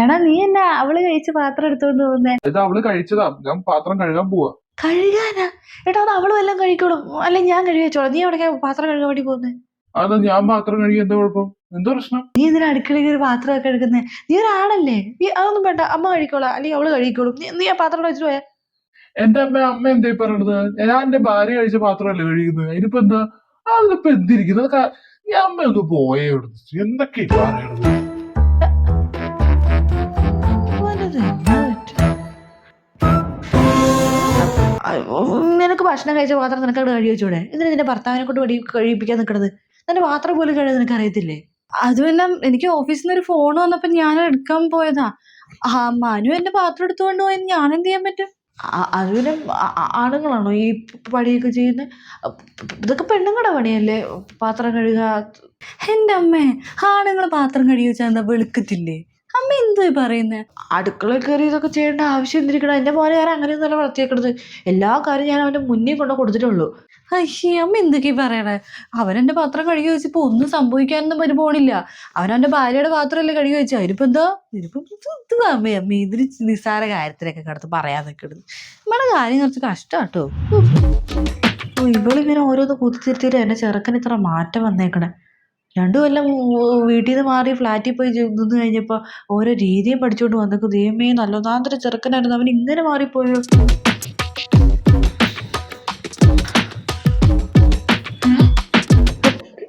എടാ നീ എന്നാ അവൾ കഴിച്ച പാത്രം എടുത്തോണ്ട് പോകുന്നേ? ഇത് അവൾ കഴിച്ചതാ. ഞാൻ പാത്രം കഴുകാൻ പോവാ. കഴുകാനാ? എടാ അത് അവളും എല്ലാം കഴിക്കോളും. അല്ലെ ഞാൻ കഴുകി വെച്ചോളാം നീ എവിടെ പാത്രം കഴുകാൻ വേണ്ടി പോകുന്നേ? അത് ഞാൻ പാത്രം കഴുകി എന്താ കുഴപ്പം? എന്താ പ്രശ്നം? നീ എന്തിനാ അടുക്കളയിൽ ഒരു പാത്രമൊക്കെ എടുക്കുന്നേ? നീ ഒരാളല്ലേ നീ അതൊന്നും വേണ്ട. അമ്മ കഴിക്കോളാം. അല്ലെങ്കിൽ അവൾ കഴിക്കോളും. നീ ആ പാത്രം വെച്ചിട്ട് പോയാ? എന്റെ അമ്മ അമ്മ എന്താ പറയണത് ഞാൻ എന്റെ ഭാര്യ കഴിച്ച പാത്രമല്ലേ കഴിക്കുന്നത് അതിനിപ്പോ എന്താ? അതിനിപ്പോ എന്തിരിക്കുന്നത് ഞാൻ അമ്മ ഒന്ന് പോയേ എന്തൊക്കെ പറയണത് ഭക്ഷണം കഴിച്ച പാത്രം നിനക്ക് അവിടെ കഴുകി വെച്ചൂടെ? എന്തിനാ നിന്റെ ഭർത്താവിനെ കൊണ്ട് വടി കഴിപ്പിക്കാൻ നിൽക്കണത് നിന്റെ പാത്രം പോലും കഴുകാൻ നിനക്ക് അറിയത്തില്ലേ അതുമെല്ലാം എനിക്ക് ഓഫീസിൽ നിന്ന് ഒരു ഫോൺ വന്നപ്പോ ഞാൻ എടുക്കാൻ പോയതാ. ആ മനു എന്റെ പാത്രം എടുത്തുകൊണ്ട് പോയി ഞാൻ എന്ത് ചെയ്യാൻ പറ്റും? ആ- ആണുങ്ങളാണോ ഈ പണിയൊക്കെ ചെയ്യുന്ന? ഇതൊക്കെ പെണ്ണുങ്ങളുടെ പണിയല്ലേ പാത്രം കഴുകുക എന്റെ അമ്മേ ആണുങ്ങൾ പാത്രം കഴുകി വെച്ചാൽ എന്താ വെളുക്കത്തില്ലേ? അമ്മ എന്തോ പറയുന്നത് അടുക്കള കയറി ഇതൊക്കെ ചെയ്യേണ്ട ആവശ്യം എന്തിരിക്കണം? എന്റെ മോനെ ഞാൻ അങ്ങനെയൊന്നുമല്ല വളർത്തിയേക്കണത്. എല്ലാ കാര്യം ഞാൻ അവന്റെ മുന്നിൽ കൊണ്ട് കൊടുത്തിട്ടുള്ളൂ. അയ്യേ അമ്മ എന്തൊക്കെയാ പറയണേ? എന്റെ പാത്രം കഴുകി വെച്ചപ്പോൾ ഒന്നും സംഭവിക്കാനൊന്നും ഒരു പോണില്ല. അവനവന്റെ ഭാര്യയുടെ പാത്രമല്ലേ കഴുകി വെച്ചാൽ അതിനിപ്പോൾ എന്തോ? ഇതിനിപ്പോൾ ഇത് ഇത് അമ്മ? അമ്മ ഇതിന് നിസ്സാര കാര്യത്തിലൊക്കെ കിടത്ത് പറയാൻ നിൽക്കരുത് നമ്മുടെ കാര്യം കുറച്ച് കഷ്ടാട്ടോ. ഇവളിങ്ങനെ ഓരോന്ന് കുത്തിത്തിരുത്തിയിട്ട് എന്റെ ചെറുക്കൻ ഇത്ര മാറ്റം വന്നേക്കണേ. രണ്ടു കൊല്ലം വീട്ടിൽ നിന്ന് മാറി ഫ്ലാറ്റിൽ പോയി നിന്ന് കഴിഞ്ഞപ്പോൾ ഓരോ രീതിയും പഠിച്ചുകൊണ്ട് വന്നേക്കും ദൈവമേ നല്ലൊന്നാന്തര ചെറുക്കനായിരുന്നു. അവൻ ഇങ്ങനെ മാറിപ്പോയോ?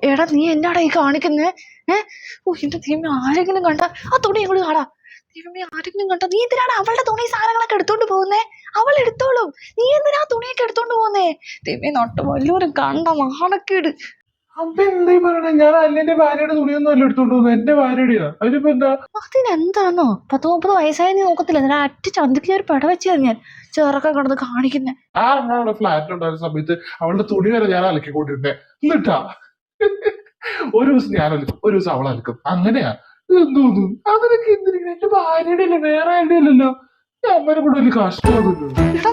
എടാ നീ എന്നാടാ ഈ കാണിക്കുന്നേ? ഏഹ് ഓ എന്റെ ദൈവമേ ആരെങ്കിലും കണ്ട? ആ തുണി ഇങ്ങോട്ട് കാടാ ദൈവമേ ആരെങ്കിലും കണ്ട? നീ എന്തിനാണ് അവളുടെ തുണി സാധനങ്ങളൊക്കെ എടുത്തോണ്ട് പോകുന്നേ? അവൾ എടുത്തോളും. നീ എന്തിനാ തുണിയൊക്കെ എടുത്തോണ്ട് പോകുന്നേ? ദൈവമേ നോട്ടം വല്ലവരും കണ്ട നാണക്കേട് അമ്മ എന്താ ഈ പറയണേ? ഞാൻ അല്ലെന്റെ ഭാര്യയുടെ തുണിയൊന്നും അല്ല എടുത്തോണ്ട് പോകുന്നത്. എന്റെ ഭാര്യയുടെയാ. അതിനിപ്പോ എന്താ? എന്താണോ പത്ത് മുപ്പത് വയസ്സായ നീ നോക്കത്തില്ല. ഞാൻ അറ്റ് ചന്തിക്ക് ഞാൻ പട വെച്ചാൽ ഞാൻ. ചെറുക്കം കിടന്ന് കാണിക്കുന്നേ. ആ ഞങ്ങളുടെ ഫ്ലാറ്റിൽ ഫ്ലാറ്റിലുണ്ടായിരുന്ന സമയത്ത് അവളുടെ തുണി വരെ ഞാൻ അലക്കിക്കൊണ്ടിരുന്നേ. എന്നിട്ടാ? ഒരു ദിവസം ഞാൻ അലക്കും. ഒരു ദിവസം അവൾ അലക്കും. അങ്ങനെയാ. എന്തോന്നു അതിനൊക്കെ എന്തിനാ? എന്റെ ഭാര്യയുടെ അല്ലേ? വേറെ ആരുടെ അല്ലല്ലോ. അമ്മേനെ കൂടെ വലിയ കാശ്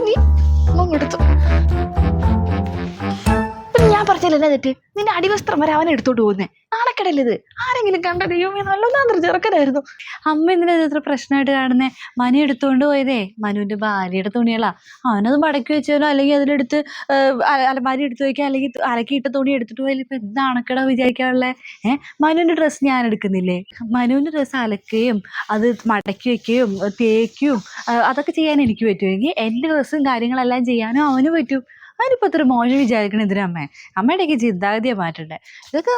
നീ ഒന്നും എടുത്തു. ഞാൻ എന്നിട്ട് നിന്റെ അടിവസ്ത്രം വരെ അവൻ എടുത്തോണ്ട് പോകുന്നേ. നാണക്കെടല്ലേ ഇത് ആരെങ്കിലും കണ്ട ദൈവമേ നല്ലൊന്നാന്തര ചെറുക്കനായിരുന്നു. അമ്മ എന്തിനാ ഇത്ര പ്രശ്നമായിട്ട് കാണുന്നേ? മനു എടുത്തുകൊണ്ട് പോയതേ. മനുവിന്റെ ഭാര്യയുടെ തുണികളാ. അവനത് മടക്കി വെച്ചാലോ? അല്ലെങ്കിൽ അതിലെടുത്ത് അലമാരി എടുത്തു വയ്ക്കുക അല്ലെങ്കിൽ അലക്കി അലക്കിയിട്ട തുണി എടുത്തിട്ട് പോയാലും ഇപ്പൊ എന്ത് അണക്കട ഏഹ് മനുവിന്റെ ഡ്രസ്സ് ഞാൻ എടുക്കുന്നില്ലേ? മനുവിന്റെ ഡ്രസ്സ് അലക്കുകയും അത് മടക്കി വെക്കുകയും തേക്കുകയും അതൊക്കെ ചെയ്യാൻ എനിക്ക് പറ്റുമെങ്കിൽ എന്റെ ഡ്രസ്സും കാര്യങ്ങളെല്ലാം ചെയ്യാനും അവന് പറ്റും. അതിനിപ്പോൾ അത്ര മോശം വിചാരിക്കണ ഇതിന് അമ്മേ? അമ്മയുടെയൊക്കെ ചിന്താഗതിയെ മാറ്റണ്ടേ? ഇതൊക്കെ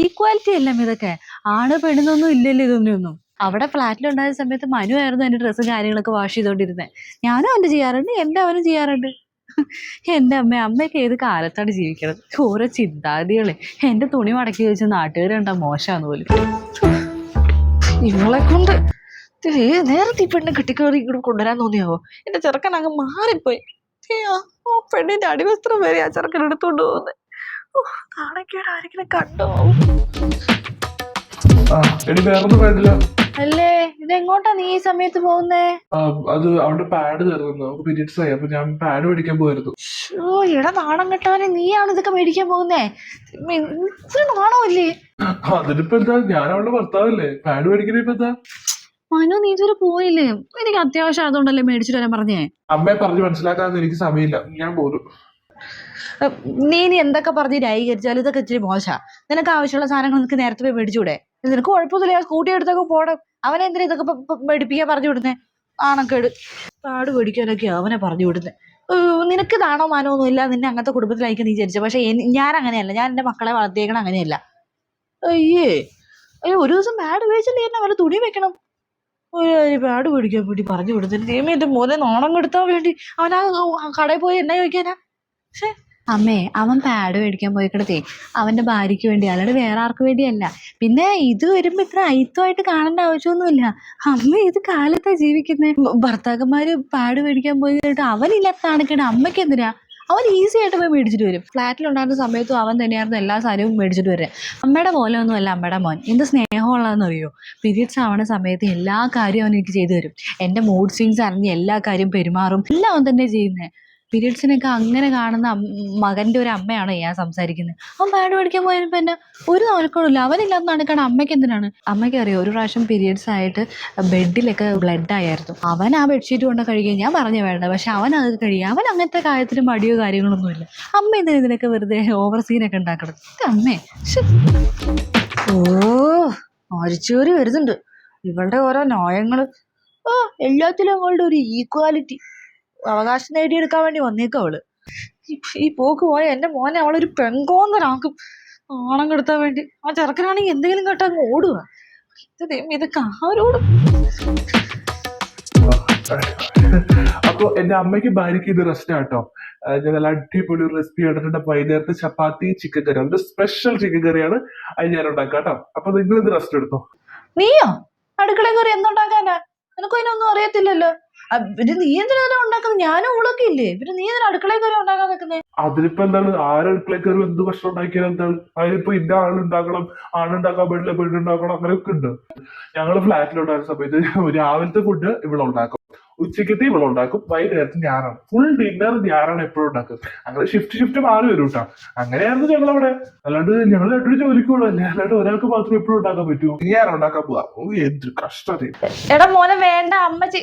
ഈക്വാലിറ്റി അല്ലേ ഇതൊക്കെ? ആണ് പെണ്ണുന്നൊന്നും ഇല്ലല്ലോ ഇതൊന്നും അവിടെ ഫ്ലാറ്റിലുണ്ടായ സമയത്ത് മനു ആയിരുന്നു എന്റെ ഡ്രസ്സും കാര്യങ്ങളൊക്കെ വാഷ് ചെയ്തുകൊണ്ടിരുന്നത് ഞാനും അവന്റെ ചെയ്യാറുണ്ട് എന്റെ അവനും ചെയ്യാറുണ്ട്. എന്റെ അമ്മ അമ്മയൊക്കെ ഏത് കാലത്താണ് ജീവിക്കണത്? ഓരോ ചിന്താഗതികളെ. എന്റെ തുണി മടക്കി വെച്ച നാട്ടുകാർ കണ്ടാ മോശമാന്ന് പോലും. ഇവളെ കൊണ്ട് നേരത്തെ ഈ പെണ്ണ് കെട്ടിക്കേറി ഇങ്ങോട്ട് കൊണ്ടുവരാൻ തോന്നിയാവോ? എന്റെ ചെറുക്കൻ അങ്ങ് മാറിപ്പോയി. ആ പെണ്ണിന്റെ അടിവസ്ത്രം വരെ ആ ചെറുക്കൻ എടുത്തോണ്ട് പോകുന്നത് നാണക്കേട് ആരെങ്കിലും കണ്ടോ? എടി വേറൊന്നും വേണ്ടില്ല. അല്ലേ ഇതെങ്ങോട്ടാ നീ ഈ സമയത്ത് പോകുന്നേ? അത് അവളുടെ പാഡ് തരുന്നു നമുക്ക് പീരീഡ്സ് ആയി അപ്പൊ ഞാൻ പാഡ് മേടിക്കാൻ പോയിരുന്നു ഓ എടാ നാണം കെട്ടവനെ നീയാണ് ഇതൊക്കെ മേടിക്കാൻ പോകുന്നേ? ഇത്ര നാണമില്ലേ അതിനിപ്പോ എന്താ? ഞാൻ അവളുടെ ഭർത്താവല്ലേ. പാഡ് മേടിക്കണേ ഇപ്പൊ എന്താ? മനു നീ ഇതുവരെ പോയില്ലേ? എനിക്ക് അത്യാവശ്യം അതുകൊണ്ടല്ലേ മേടിച്ചിട്ട് വരാൻ പറഞ്ഞേ? അമ്മയെ പറഞ്ഞു മനസ്സിലാക്കാൻ എനിക്ക് സമയമില്ല. ഞാൻ പോലും നീ ഇനി എന്തൊക്കെ പറഞ്ഞ് ന്യായീകരിച്ചാലും ഇതൊക്കെ ഇച്ചിരി മോശാ. നിനക്ക് ആവശ്യമുള്ള സാധനങ്ങൾ നിനക്ക് നേരത്തെ പോയി മേടിച്ചൂടെ? നിനക്ക് കുഴപ്പമൊന്നുമില്ല. സ്കൂട്ടി എടുത്തൊക്കെ പോണം. അവനെ എന്തിനാ ഇതൊക്കെ മേടിപ്പിക്കാൻ പറഞ്ഞു വിടുന്നേ? ആണക്കേട്. പാട് മേടിക്കാനൊക്കെ അവനെ പറഞ്ഞു വിടുന്നേ. നിനക്ക് ഇതാണോ മനോ ഒന്നും ഇല്ല? നിന്നെ അങ്ങനത്തെ കുടുംബത്തിലായിരിക്കും നീ ജനിച്ചത് പക്ഷെ ഞാൻ അങ്ങനെയല്ല. ഞാൻ എന്റെ മക്കളെ വളർത്തിയേക്കണം അങ്ങനെയല്ല. അയ്യേ. അയ്യോ ഒരു ദിവസം ബാഡ് ഉപയോഗിച്ചില്ലേ എന്നെ വല്ല തുണി വെക്കണം. ഒരു പാട് പിടിക്കാൻ വേണ്ടി പറഞ്ഞു കൊടുത്തിട്ട് ദൈവമേ എന്റെ മോനെ നാണം കെടുത്താൻ വേണ്ടി അവൻ ആ കടയിൽ പോയി എന്നാ ചോദിക്കാനാ? പക്ഷേ അമ്മേ അവൻ പാഡ് മേടിക്കാൻ പോയിക്കിടത്തേ. അവന്റെ ഭാര്യയ്ക്ക് വേണ്ടി അല്ലാണ്ട് വേറെ ആർക്ക് വേണ്ടിയല്ല. പിന്നെ ഇത് വരുമ്പോ ഇത്ര അയിത്തമായിട്ട് കാണേണ്ട ആവശ്യമൊന്നുമില്ല. അമ്മ ഇത് കാലത്താ ജീവിക്കുന്നത് ഭർത്താക്കന്മാര് പാഡ് മേടിക്കാൻ പോയിട്ട് അവനില്ലാത്ത കാണിക്കണ അമ്മയ്ക്ക് എന്തിനാ? അവൻ ഈസി ആയിട്ട് പോയി മേടിച്ചിട്ട് വരും. ഫ്ലാറ്റിലുണ്ടായിരുന്ന സമയത്തും അവൻ തന്നെയായിരുന്നു എല്ലാ സാധനവും മേടിച്ചിട്ട് വരിക അമ്മയുടെ പോലെ ഒന്നുമല്ല അമ്മയുടെ മോൻ. എന്ത് സ്നേഹമുള്ളതെന്ന് അറിയോ പീരീഡ്സ് ആവണ സമയത്ത് എല്ലാ കാര്യവും അവൻ എനിക്ക് ചെയ്തു തരും. എന്റെ മൂഡ് സ്വിങ്സ് അറിഞ്ഞ് എല്ലാ കാര്യവും പെരുമാറും. എല്ലാം അവൻ തന്നെ ചെയ്യുന്നത് പീരീഡ്സിനൊക്കെ അങ്ങനെ കാണുന്ന മകന്റെ ഒരു അമ്മയാണ് ഞാൻ സംസാരിക്കുന്നത് അവൻ പാഡ് പഠിക്കാൻ പോയപ്പോ എന്നെ ഒരു നോലക്കോടില്ല അവനില്ലാത്ത നടക്കാണ് അമ്മയ്ക്ക് എന്തിനാണ്? അമ്മയ്ക്ക് അറിയാം ഒരു പ്രാവശ്യം പീരീഡ്സ് ആയിട്ട് ബെഡിലൊക്കെ ബ്ലഡ് ആയിരുന്നു അവൻ ആ ബെഡ്ഷീറ്റ് കൊണ്ട് കഴിയുകയും ഞാൻ പറഞ്ഞു വേണ്ട. പക്ഷെ അവൻ അത് കഴിയുക അവൻ അങ്ങനത്തെ കാര്യത്തിൽ മടിയോ കാര്യങ്ങളൊന്നുമില്ല. അമ്മ എന്തിനാ ഇതിനൊക്കെ വെറുതെ ഓവർ സീനൊക്കെ ഉണ്ടാക്കണം അമ്മേ. ഓ മരിച്ചൂര് വരുന്നുണ്ട്. ഇവളുടെ ഓരോ നോയങ്ങൾ ഓ എല്ലാത്തിലും അവളുടെ ഒരു ഈക്വാലിറ്റി അവകാശം നേടിയെടുക്കാൻ വേണ്ടി വന്നേക്കും അവൾ. ഈ- പോക്ക് പോയ എന്റെ മോനെ അവളൊരു പെങ്കോന്നനാക്കും. ആണം കെടുത്താൻ വേണ്ടി. ആ ചെറുക്കനാണെങ്കിൽ എന്തെങ്കിലും കേട്ടാ അങ്ങ് ഓടുക ഇതൊക്കെ ആരോടും. അപ്പൊ എന്റെ അമ്മയ്ക്ക് ഭാര്യയ്ക്ക് ഇത് റെസ്റ്റ് ആട്ടോ ഞാൻ നല്ല അടിപൊളി ഒരു റെസിപ്പി കണ്ടിട്ടുണ്ട്. വൈകുന്നേരത്തെ ചപ്പാത്തി ചിക്കൻ കറി അതൊരു സ്പെഷ്യൽ ചിക്കൻ കറിയാണ് അത് ഞാൻ ഉണ്ടാക്കാം കേട്ടോ അപ്പൊ നിങ്ങൾ ഇത് റെസ്റ്റ് എടുത്തോ? നീയോ? അടുക്കള കറി എന്തുണ്ടാക്കാനാ? നിനക്കും അതിനൊന്നും അറിയത്തില്ലല്ലോ ഇവർ നീ എന്തിനാ ഉണ്ടാക്കുന്നത്? ഞാനും ഊളൊക്കെ ഇല്ലേ? ഇവർ നീ എന്തിനാ അടുക്കളയിൽ കയറി ഉണ്ടാക്കാൻ നിൽക്കുന്നത് അതിലിപ്പോ എന്താണ്? ആരടുക്കളയിൽ കയറി എന്ത് ഭക്ഷണം ഉണ്ടാക്കിയാലും എന്താണ്? അതിലിപ്പോ ഇന്ന ആളുണ്ടാക്കണം ആളുണ്ടാക്കാൻ പാടില്ല പെണ്ണുണ്ടാക്കണം അങ്ങനെയൊക്കെ ഉണ്ട്. ഞങ്ങൾ ഫ്ലാറ്റിലുണ്ടായിരുന്ന സമയത്ത് രാവിലത്തെ ഫുഡ് ഇവിടെ ഉണ്ടാക്കും. ഉച്ചക്കത്തെ ഇവിടെ ഉണ്ടാക്കും വൈകുന്നേരത്ത് ഞാനാണ് ഫുൾ ഡിന്നർ ഞാനാണ് എപ്പോഴും ഉണ്ടാക്കും അങ്ങനെ ഷിഫ്റ്റ് ഷിഫ്റ്റ് മാറി വരും കേട്ടോ അങ്ങനെയായിരുന്നു ഞങ്ങൾ അവിടെ അല്ലാണ്ട് ഞങ്ങൾ രണ്ടു ജോലിക്ക് അല്ലേ? അല്ലാണ്ട് ഒരാൾക്ക് മാത്രം എപ്പോഴും ഉണ്ടാക്കാൻ പറ്റൂ. ഞാൻ ഉണ്ടാക്കാൻ പോവാ? എന്ത് കഷ്ടം എടാ മോനെ വേണ്ട അമ്മച്ചി.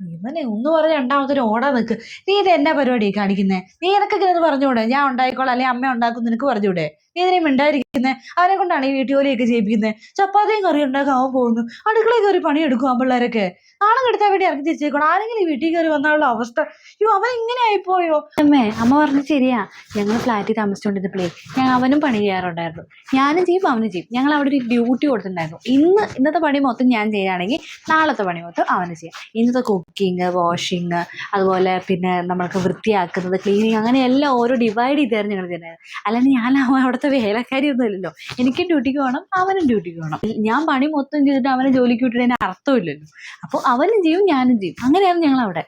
ഇവനെ ഒന്ന് പറഞ്ഞ രണ്ടാമതൊരു ഓടാ നിക്ക്. നീ ഇത് എന്നാ പരിപാടി കാണിക്കുന്നേ? നീ എനക്കൊക്കെ ഇത് പറഞ്ഞൂടെ ഞാൻ ഉണ്ടായിക്കോളാം. അല്ലെങ്കിൽ അമ്മ ഉണ്ടാക്കും നിനക്ക് പറഞ്ഞൂടെ നീ ഇതിനെ മിണ്ടായിരിക്കുന്നത് അവനെ കൊണ്ടാണ് ഈ വീട്ടുജോലിയൊക്കെ ചെയ്യിപ്പിക്കുന്നത് ചപ്പാത്തിയും കറി ഉണ്ടാക്കാൻ പോകുന്നു. അടുക്കളയിൽ കയറി പണിയെടുക്കും ആ പിള്ളേരൊക്കെ നാണം കെടുത്താൻ വേണ്ടി ഇറങ്ങി തിരിച്ചേക്കണം? ആരെങ്കിലും ഈ വീട്ടിൽ കയറി വന്നാലുള്ള അവസ്ഥ. അയ്യോ അവൻ ഇങ്ങനെ ആയിപ്പോയോ? അമ്മേ അമ്മ പറഞ്ഞു ശരിയാ. ഞങ്ങൾ ഫ്ലാറ്റിൽ താമസിച്ചുകൊണ്ടിരുന്നപ്പോഴേ ഞാൻ അവനും പണി ചെയ്യാറുണ്ടായിരുന്നു. ഞാനും ചെയ്യും അവനും ചെയ്യും. ഞങ്ങൾ അവിടെ ഒരു ഡ്യൂട്ടി കൊടുത്തിട്ടുണ്ടായിരുന്നു. ഇന്ന് ഇന്നത്തെ പണി മൊത്തം ഞാൻ ചെയ്യുകയാണെങ്കിൽ നാളത്തെ പണി മൊത്തം അവന് ചെയ്യാം. ഇന്നത്തെ കുക്കിംഗ് വാഷിങ് അതുപോലെ പിന്നെ നമ്മൾക്ക് വൃത്തിയാക്കുന്നത് ക്ലീനിങ് അങ്ങനെ എല്ലാം ഓരോ ഡിവൈഡ് ചെയ്തായിരുന്നു ഞങ്ങൾ ചെയ്യുന്നത് അല്ലെങ്കിൽ ഞാൻ അവിടുത്തെ വേലക്കാരി ഒന്നുമില്ലല്ലോ എനിക്കും ഡ്യൂട്ടിക്ക് പോകണം അവനും ഡ്യൂട്ടിക്ക് പോകണം ഞാൻ പണി മൊത്തം ചെയ്തിട്ട് അവനെ ജോലിക്ക് വിട്ടിട്ട് അർത്ഥമില്ലല്ലോ. അപ്പോൾ അവനും ചെയ്യും ഞാനും ചെയ്യും. അങ്ങനെയാണ് ഞങ്ങൾ അവിടെ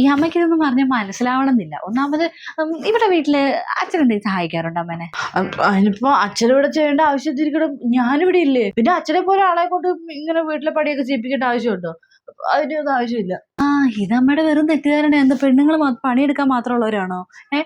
ഈ അമ്മയ്ക്ക് ഇതൊന്നും പറഞ്ഞാൽ മനസ്സിലാവണമെന്നില്ല. ഒന്നാമത് ഇവിടെ വീട്ടിൽ അച്ഛൻ എന്തെങ്കിലും സഹായിക്കാറുണ്ട് അമ്മനെ? അതിനിപ്പോ അച്ഛനിവിടെ ചെയ്യേണ്ട ആവശ്യത്തിരിക്കണം. ഞാനിവിടെ ഇല്ലേ. പിന്നെ അച്ഛനെ പോലെ ആളെ കൊണ്ട് ഇങ്ങനെ വീട്ടിലെ പണിയൊക്കെ ചെയ്യിപ്പിക്കേണ്ട ആവശ്യമുണ്ടോ? അതിനൊന്നും ആവശ്യമില്ല. ആ ഇതമ്മയുടെ വെറും തെറ്റിദ്ധാരണ എന്താ പെണ്ണുങ്ങൾ പണിയെടുക്കാൻ മാത്രമുള്ളവരാണോ? ഏ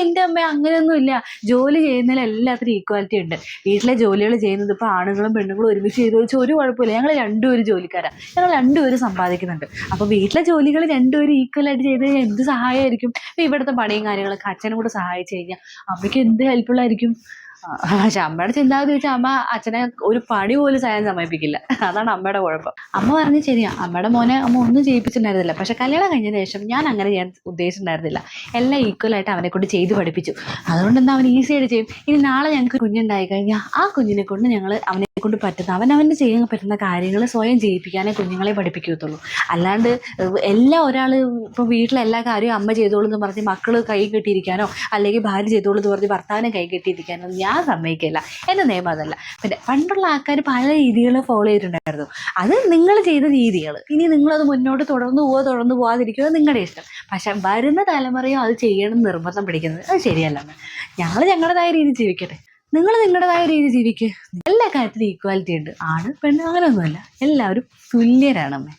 എന്റെ അമ്മ അങ്ങനെയൊന്നും ഇല്ല ജോലി ചെയ്യുന്നതിൽ എല്ലാത്തിനും ഈക്വാലിറ്റി ഉണ്ട്. വീട്ടിലെ ജോലികൾ ചെയ്യുന്നത് ഇപ്പൊ ആണുങ്ങളും പെണ്ണുങ്ങളും ഒരുമിച്ച് ചെയ്തു വെച്ചാൽ ഒരു കുഴപ്പമില്ല. ഞങ്ങൾ രണ്ടുപേരും ജോലിക്കാരാ. ഞങ്ങൾ രണ്ടുപേരും സമ്പാദിക്കുന്നുണ്ട്. അപ്പോൾ വീട്ടിലെ ജോലികൾ രണ്ടുപേരും ഈക്വൽ ആയിട്ട് ചെയ്ത് കഴിഞ്ഞാൽ എന്ത് സഹായമായിരിക്കും? ഇവിടുത്തെ പണിയും കാര്യങ്ങളൊക്കെ അച്ഛനും കൂടെ സഹായിച്ചു കഴിഞ്ഞാൽ അമ്മയ്ക്ക് എന്ത് ആ, പക്ഷെ അമ്മയുടെ ചിന്താഗതി വെച്ചാൽ അമ്മ അച്ഛനെ ഒരു പണി പോലും ചെയ്യാൻ സമ്മതിപ്പിക്കില്ല അതാണ് അമ്മയുടെ കുഴപ്പം. അമ്മ പറഞ്ഞ് ശരിയാ അമ്മയുടെ മോനെ അമ്മ ഒന്നും ചെയ്യിപ്പിച്ചിട്ടുണ്ടായിരുന്നില്ല. പക്ഷെ കല്യാണം കഴിഞ്ഞതിന് ശേഷം ഞാൻ അങ്ങനെ ചെയ്യാൻ ഉദ്ദേശിച്ചിട്ടുണ്ടായിരുന്നില്ല. എല്ലാം ഈക്വൽ ആയിട്ട് അവനെ കൊണ്ട് ചെയ്ത് പഠിപ്പിച്ചു. അതുകൊണ്ട് എന്താ അവൻ ഈസി ആയിട്ട് ചെയ്യും? ഇനി നാളെ ഞങ്ങൾക്ക് കുഞ്ഞുണ്ടായി കഴിഞ്ഞാൽ ആ കുഞ്ഞിനെ കൊണ്ട് ഞങ്ങൾ അവനെ കൊണ്ട് പറ്റുന്ന അവൻ അവന് ചെയ്യാൻ പറ്റുന്ന കാര്യങ്ങൾ സ്വയം ചെയ്യിപ്പിക്കാനേ കുഞ്ഞുങ്ങളെ പഠിപ്പിക്കത്തുള്ളൂ അല്ലാണ്ട് എല്ലാ ഒരാൾ ഇപ്പോൾ വീട്ടിലെ എല്ലാ കാര്യവും അമ്മ ചെയ്തോളൂ എന്ന് പറഞ്ഞ് മക്കൾ കൈ കെട്ടിയിരിക്കാനോ അല്ലെങ്കിൽ ഭാര്യ ചെയ്തോളൂ എന്ന് പറഞ്ഞ് ഭർത്താവിനെ കൈ കെട്ടിയിരിക്കാനോ ഞാൻ സമ്മതിക്കില്ല. എന്റെ നിയമം അതല്ല. പിന്നെ പണ്ടുള്ള ആൾക്കാർ പല രീതികൾ ഫോളോ ചെയ്തിട്ടുണ്ടായിരുന്നു. അത് നിങ്ങൾ ചെയ്ത രീതികൾ. ഇനി നിങ്ങളത് മുന്നോട്ട് തുടർന്ന് പോവാ തുടർന്ന് പോകാതിരിക്കുക നിങ്ങളുടെ ഇഷ്ടം. പക്ഷെ വരുന്ന തലമുറയും അത് ചെയ്യണം എന്ന് നിർബന്ധം പിടിക്കുന്നത്. അത് ശരിയല്ല ഞങ്ങൾ ഞങ്ങളുടേതായ രീതി ജീവിക്കട്ടെ. നിങ്ങൾ നിങ്ങളുടേതായ രീതി ജീവിക്കുക എല്ലാ കാര്യത്തിലും ഈക്വാലിറ്റി ഉണ്ട്. ആണ് പെണ്ണ് അങ്ങനെയൊന്നുമല്ല. എല്ലാവരും തുല്യരാണ് അമ്മേ